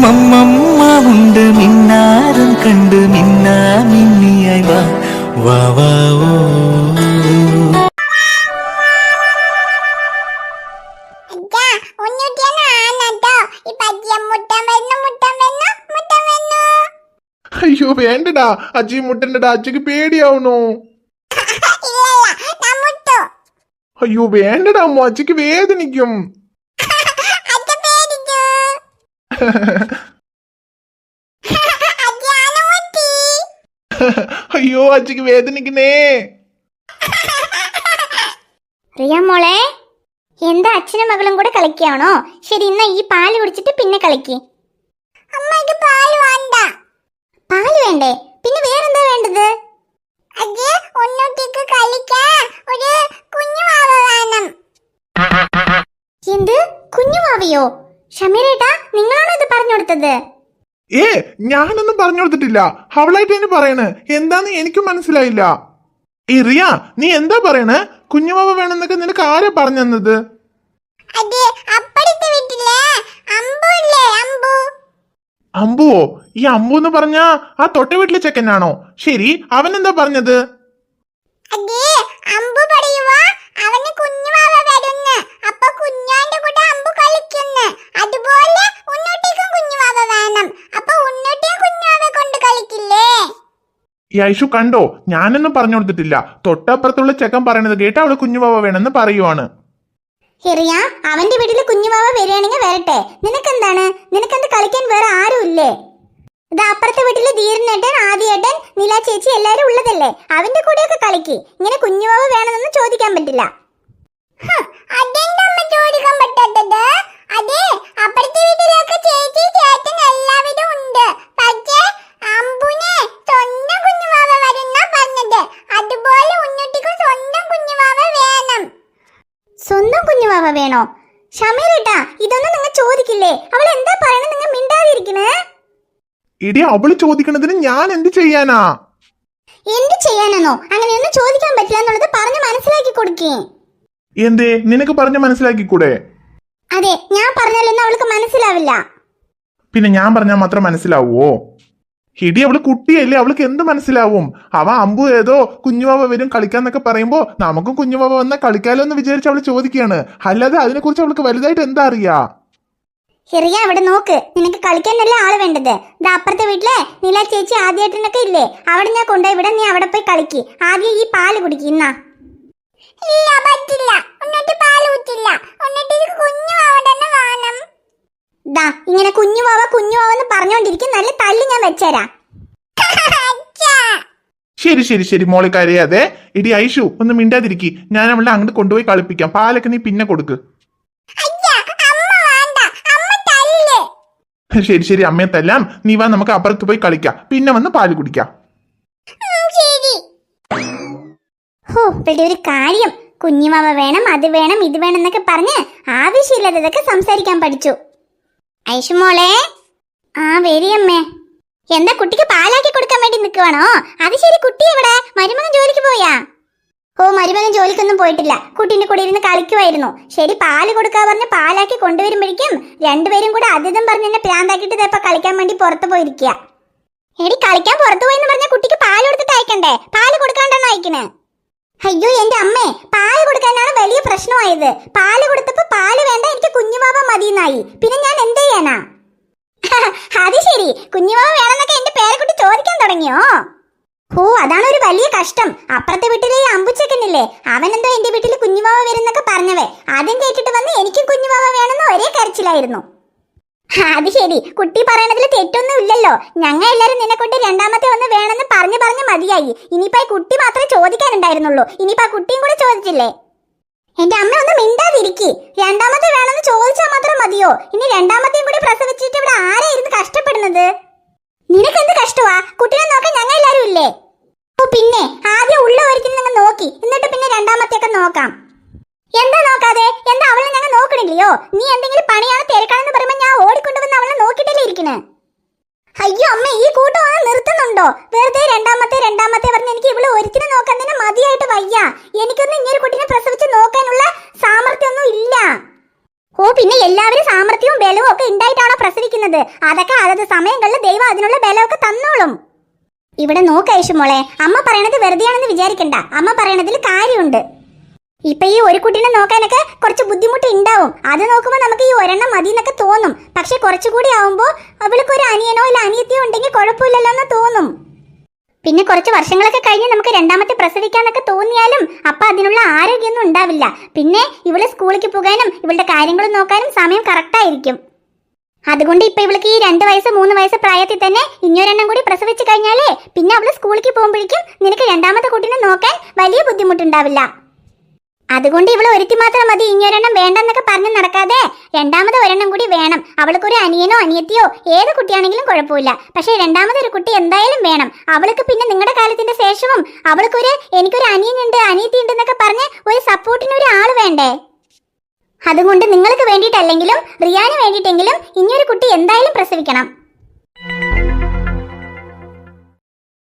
മമ്മമ്മ ഉണ്ട് മിന്നാരം കണ്ട് മിന്നാ മിന്നിയായി വാ വാ വാ ഓ അച്ഛാ ഒന്നുകൂട്ടിയാണ് ആനട്ടോ ഈ പറ്റിയ മുട്ടൻ വരുന്നു മുട്ടൻ വരുന്നു മുട്ടൻ വരുന്നു അയ്യോ വേണ്ടടാ അജി മുട്ടണ്ടടാ അച്ഛക്ക് പേടിയാവണു ഇല്ലല്ല ഞാൻ മുട്ടു അയ്യോ വേണ്ടടാ അമ്മ അച്ഛക്ക് വേദനിക്കും അയ്യോ അച്ഛക്ക് വേദനിക്കുന്നേ. റിയ മോളെ എന്താ അച്ഛനും മകളും കൂടെ കളിക്കുകയാണോ? ശരി ഇന്ന ഈ പാൽ കുടിച്ചിട്ട് പിന്നെ കളിക്ക്. അമ്മയ്ക്ക് പാൽ വേണ്ട. പാൽ വേണ്ടേ? പിന്നെ വേറെന്താ വേണ്ടത്? അത് ഒന്നൂട്ടിക്ക് കളിക്കാൻ ഒരു കുഞ്ഞു മാവ വേണം. എന്ത്? കുഞ്ഞുമാവിയോ? ഷമീറേട്ടാ നിങ്ങളാണോ ഇത് പറഞ്ഞു കൊടുത്തത്? ഏ ഞാനൊന്നും പറഞ്ഞു കൊടുത്തിട്ടില്ല. അവളായിട്ട് എന്നെ പറയണ്. എന്താന്ന് എനിക്കും മനസ്സിലായില്ല. ഈ റിയ നീ എന്താ പറയണ്? കുഞ്ഞുമാവ വേണമെന്നൊക്കെ നിനക്ക് ആരാ പറഞ്ഞു തന്നത്? അമ്പുവോ? ഈ അമ്പു എന്ന് പറഞ്ഞ ആ തൊട്ട വീട്ടിലെ ചെക്കനാണോ? ശരി അവൻ എന്താ പറഞ്ഞത് അമ്പു പറയുവാ അവന് കുഞ്ഞുമാവ വരുന്ന് അപ്പൊ കുഞ്ഞാന്റെ കൂടെ അമ്പു കളിക്കുന്നു അതുപോലെ ഉണ്ണൂട്ടിക്കും കുഞ്ഞുമാവ വേണം അപ്പൊ ഉണ്ണൂട്ടിയും കുഞ്ഞുമാവ കൊണ്ട് കളിക്കില്ലേ ഈ ഐഷു കണ്ടോ? ഞാനൊന്നും പറഞ്ഞു കൊടുത്തിട്ടില്ല. തൊട്ടപ്പുറത്തുള്ള ചെക്കൻ പറയണത് കേട്ട് അവൾ കുഞ്ഞുവാവ വേണമെന്ന് പറയുവാണ്. റിയ അവന്റെ വീട്ടിൽ കുഞ്ഞുവാവ വരികയാണെങ്കിൽ വരട്ടെ. നിനക്കെന്താണ്? നിനക്കെന്ത് കളിക്കാൻ വേറെ ആരും ഇല്ലേ? അപ്പുറത്തെ വീട്ടിലെ ധീരനേട്ടൻ ആദ്യേട്ടൻ നില ചേച്ചി എല്ലാരും ഉള്ളതല്ലേ? അവന്റെ കൂടെയൊക്കെ കളിക്ക്. ഇങ്ങനെ കുഞ്ഞുവാവ വേണമെന്ന് ചോദിക്കാൻ പറ്റില്ല. ചോദിക്കാൻ അതെ അപ്പുറത്തെ വീട്ടിലൊക്കെ ചേച്ചി ചേട്ടൻ എല്ലാവരും ഉണ്ട് പക്ഷേ അമ്പുനെ സ്വന്തം കുഞ്ഞുമാവ വരുന്ന പറഞ്ഞത് അതുപോലെ ഉണ്ണൂട്ടിക്കും സ്വന്തം കുഞ്ഞുമാവ വേണം കുഞ്ഞുവാവ വേണോ? ഷമീലേട്ടാ ഇതൊന്നും നിങ്ങൾ ചോദിക്കില്ലേ? അവൾ എന്താ പറയണ നിങ്ങൾ മിണ്ടാതിരിക്കണേ? ഇടി അവൾ ചോദിക്കണതിന് ഞാൻ എന്ത് ചെയ്യാനാ? എന്ത് ചെയ്യാനെന്നോ? അങ്ങനെയൊന്നും ചോദിക്കാൻ പറ്റില്ല എന്നുള്ളത് പറഞ്ഞ് മനസ്സിലാക്കി കൊടുക്കേ. എന്തേ? നിനക്ക് പറഞ്ഞ് മനസ്സിലാക്കിക്കൂടെ? അതെ ഞാൻ പറഞ്ഞാലൊന്നും അവൾക്ക് മനസ്സിലാവില്ല. പിന്നെ ഞാൻ പറഞ്ഞാൽ മാത്രം മനസ്സിലാവുമോ ഹിടി അവൾ കുട്ടിയല്ലേ അവൾക്ക് എന്ത് മനസ്സിലാവും? അവ അമ്പു ഏതോ കുഞ്ഞുവാവ വരും കളിക്കാന്നൊക്കെ പറയുമ്പോ നമുക്കും കുഞ്ഞുവാവ വന്ന കളിക്കാലോ എന്ന് വിചാരിച്ച് അവൾ ചോദിക്കുകയാണ്. അല്ലാതെ അതിനെ കുറിച്ച് അവൾക്ക് വലുതായിട്ട് എന്താ അറിയാ? ചെറിയ അവിടെ നോക്ക്. നിനക്ക് കളിക്കാനല്ല ആൾ വേണ്ടത്. ഇതാ അപ്പുറത്തെ വീട്ടിലെ നീല ചേച്ചി ആദ്യേട്ടനൊക്കെ ഇല്ലേ? അവിടെ ഞാൻ കൊണ്ടുപോയി ഇവിടെ നീ അവിടെ പോയി കളിക്ക്. ആദ്യം ഈ പാൽ കുടിക്കുന്ന ഇല്ല പറ്റില്ല. എന്നിട്ട് പാൽ ഊറ്റില്ല എന്നിട്ട് കുഞ്ഞുമാവ തന്നെ വേണം. ദാ ഇങ്ങനെ കുഞ്ഞു വാവ കുഞ്ഞു വാവെന്ന് പറഞ്ഞുകൊണ്ടിരിക്കും നല്ല തല്ലി ഞാൻ വെച്ചേരാ. ശരി ശരി ശരി മോളെ കരയാതെ. ഇടി ഐഷു ഒന്ന് മിണ്ടാതിരിക്കി. ഞാൻ അവളെ അങ്ങോട്ട് കൊണ്ടുപോയി കളിപ്പിക്കാം. പാലൊക്കെ നീ പിന്നെ കൊടുക്ക്. ശരി ശരി അമ്മയെ തല്ലാം. നീ വാ നമുക്ക് അപ്പുറത്ത് പോയി കളിക്കാം. പിന്നെ വന്ന് പാൽ കുടിക്കാം. ഹോ ഇവിടെ ഒരു കാര്യം. കുഞ്ഞുമാവ വേണം അത് വേണം ഇത് വേണം എന്നൊക്കെ പറഞ്ഞ് ആവശ്യമില്ലാത്തതൊക്കെ സംസാരിക്കാൻ പഠിച്ചു. ഐഷുമോളെ ആ വരിയമ്മേ. എന്താ കുട്ടിക്ക് പാലാക്കി കൊടുക്കാൻ വേണ്ടി നിൽക്കുവാണോ? അത് ശരി കുട്ടി എവിടെ? മരുമകൻ ജോലിക്ക് പോയാ? ഓ മരുമകൻ ജോലിക്കൊന്നും പോയിട്ടില്ല. കുട്ടീന്റെ കൂടെ ഇരുന്ന് കളിക്കുമായിരുന്നു ശരി പാൽ കൊടുക്കാൻ പറഞ്ഞ് പാലാക്കി കൊണ്ടുവരുമ്പോഴേക്കും രണ്ടുപേരും കൂടെ അതിഥം പറഞ്ഞ് എന്നെ പ്രാന്താക്കിയിട്ട് ഇതേപ്പ കളിക്കാൻ വേണ്ടി പുറത്ത് പോയിരിക്കുക എടി കളിക്കാൻ പുറത്തു പോയെന്ന് പറഞ്ഞ കുട്ടിക്ക് പാൽ കൊടുത്തിട്ട് അയക്കണ്ടേ? പാൽ കൊടുക്കാണ്ടാണോ അയക്കണേ? അയ്യോ എന്റെ അമ്മേ പാൽ കൊടുക്കാനാണ് വലിയ പ്രശ്നമായത്. പാൽ കൊടുത്തപ്പോ പാൽ വേണ്ട എനിക്ക് കുഞ്ഞുമാവ മതിയെന്നായി. പിന്നെ ഞാൻ എന്ത് ചെയ്യാനാ? അത് ശരി കുഞ്ഞുമാവ വേണമെന്നൊക്കെ എന്റെ പേരക്കുട്ടി ചോദിക്കാൻ തുടങ്ങിയോ? ഓ അതാണ് ഒരു വലിയ കഷ്ടം. അപ്പുറത്തെ വീട്ടിലെ അമ്പുച്ചക്കനില്ലേ അവനെന്തോ എന്റെ വീട്ടിൽ കുഞ്ഞുമാവ വരുന്നൊക്കെ പറഞ്ഞവേ. അതും കേട്ടിട്ട് വന്ന് എനിക്കും കുഞ്ഞുമാവ വേണമെന്ന് ഒരേ കരച്ചിലായിരുന്നു. അത് ശരി. കുട്ടി പറയണതിൽ തെറ്റൊന്നും ഇല്ലല്ലോ ഞങ്ങൾ എല്ലാരും നിന്നെ കൊണ്ട് രണ്ടാമത്തെ ഒന്ന് വേണമെന്ന് പറഞ്ഞു പറഞ്ഞു മതിയായി. ഇനിയിപ്പോ കുട്ടി മാത്രമേ ചോദിക്കാനുണ്ടായിരുന്നുള്ളൂ. ഇനിയിപ്പോ ആ കുട്ടിയും കൂടെ ചോദിച്ചില്ലേ? എന്റെ അമ്മ ഒന്ന് മിണ്ടാതിരിക്കി. രണ്ടാമത്തെ വേണമെന്ന് ചോദിച്ചാൽ മാത്രം മതിയോ? ഇനി രണ്ടാമത്തെയും കൂടി പ്രസവിച്ചിട്ട് ഇവിടെ ആരായിരുന്നു കഷ്ടപ്പെടുന്നത്? നിനക്ക് എന്ത് കഷ്ടമാ കുട്ടിനെ നോക്കാൻ ഞങ്ങൾ എല്ലാരും ഇല്ലേ? ഓ പിന്നെ. ആദ്യം ഉള്ള ഞങ്ങൾ നോക്കി. എന്നിട്ട് പിന്നെ രണ്ടാമത്തെയൊക്കെ നോക്കാം. എന്താ നോക്കാതെ? എന്താ അവളെ ഞങ്ങൾ നോക്കണില്ലയോ? നീ എന്തെങ്കിലും പണിയാണ് തിരക്കാണെന്ന് പറയുമ്പോ ഞാൻ ഓടിക്കൊണ്ടുവന്ന് അവളെ നോക്കിട്ടല്ലേ ഇരിക്കണേ? അയ്യോ അമ്മ ഈ കൂട്ടം ഒന്ന് നിർത്തുന്നുണ്ടോ? വെറുതെ രണ്ടാമത്തെ രണ്ടാമത്തെ പറഞ്ഞ് എനിക്ക് ഇവൾ ഒരിക്കലും നോക്കാൻ തന്നെ മതിയായിട്ട് വയ്യ. എനിക്കൊന്നും ഇങ്ങനെ കുട്ടീനെ പ്രസവിച്ച് നോക്കാനുള്ള സാമർത്ഥ്യമൊന്നും ഇല്ല. ഓ പിന്നെ എല്ലാവരും സാമർത്ഥ്യവും ബലവും ഒക്കെ ഉണ്ടായിട്ടാണോ പ്രസവിക്കുന്നത്? അതൊക്കെ അതത് സമയങ്ങളിൽ ദൈവം അതിനുള്ള ബലമൊക്കെ തന്നോളും. ഇവിടെ നോക്ക് മോളെ അമ്മ പറയണത് വെറുതെയാണെന്ന് വിചാരിക്കണ്ട. അമ്മ പറയണതിൽ കാര്യമുണ്ട്. ഇപ്പൊ ഈ ഒരു കുട്ടീനെ നോക്കാനൊക്കെ കുറച്ച് ബുദ്ധിമുട്ട് ഉണ്ടാവും അത് നോക്കുമ്പോൾ നമുക്ക് ഈ ഒരെണ്ണം മതി എന്നൊക്കെ തോന്നും. പക്ഷെ കുറച്ചുകൂടി ആവുമ്പോ അവൾക്ക് ഒരു അനിയനോ ഇല്ല അനിയത്തിയോ ഉണ്ടെങ്കിൽ കുഴപ്പമില്ലല്ലോ എന്ന് തോന്നും. പിന്നെ കുറച്ച് വർഷങ്ങളൊക്കെ കഴിഞ്ഞ് നമുക്ക് രണ്ടാമത്തെ പ്രസവിക്കാന്നൊക്കെ തോന്നിയാലും അപ്പൊ അതിനുള്ള ആരോഗ്യമൊന്നും ഉണ്ടാവില്ല. പിന്നെ ഇവൾ സ്കൂളിലേക്ക് പോകാനും ഇവളുടെ കാര്യങ്ങൾ നോക്കാനും സമയം കറക്റ്റായിരിക്കും അതുകൊണ്ട് ഇപ്പൊ ഇവൾക്ക് ഈ രണ്ട് വയസ്സ് മൂന്ന് വയസ്സ് പ്രായത്തിൽ തന്നെ ഇനിയൊരെണ്ണം കൂടി പ്രസവിച്ചു കഴിഞ്ഞാലേ പിന്നെ അവൾ സ്കൂളിലേക്ക് പോകുമ്പോഴേക്കും നിനക്ക് രണ്ടാമത്തെ കുട്ടീനെ നോക്കാൻ വലിയ ബുദ്ധിമുട്ടുണ്ടാവില്ല. അതുകൊണ്ട് ഇവൾ ഒരുത്തി മാത്രം മതി. ഇനിയൊരെണ്ണം വേണ്ടെന്നൊക്കെ പറഞ്ഞ് നടക്കാതെ രണ്ടാമത് ഒരെണ്ണം കൂടി വേണം. അവൾക്ക് ഒരു അനിയനോ അനിയത്തിയോ ഏത് കുട്ടിയാണെങ്കിലും കുഴപ്പമില്ല. പക്ഷേ രണ്ടാമതൊരു കുട്ടി എന്തായാലും വേണം. അവൾക്ക് പിന്നെ നിങ്ങളുടെ കാലത്തിന്റെ ശേഷവും അവൾക്കൊരു എനിക്കൊരു അനിയനുണ്ട് അനിയത്തി ഉണ്ട് എന്നൊക്കെ പറഞ്ഞ് ഒരു സപ്പോർട്ടിന് ഒരു ആൾ വേണ്ടേ? അതുകൊണ്ട് നിങ്ങൾക്ക് വേണ്ടിയിട്ടല്ലെങ്കിലും റിയാന് വേണ്ടിയിട്ടെങ്കിലും ഇനിയൊരു കുട്ടി എന്തായാലും പ്രസവിക്കണം.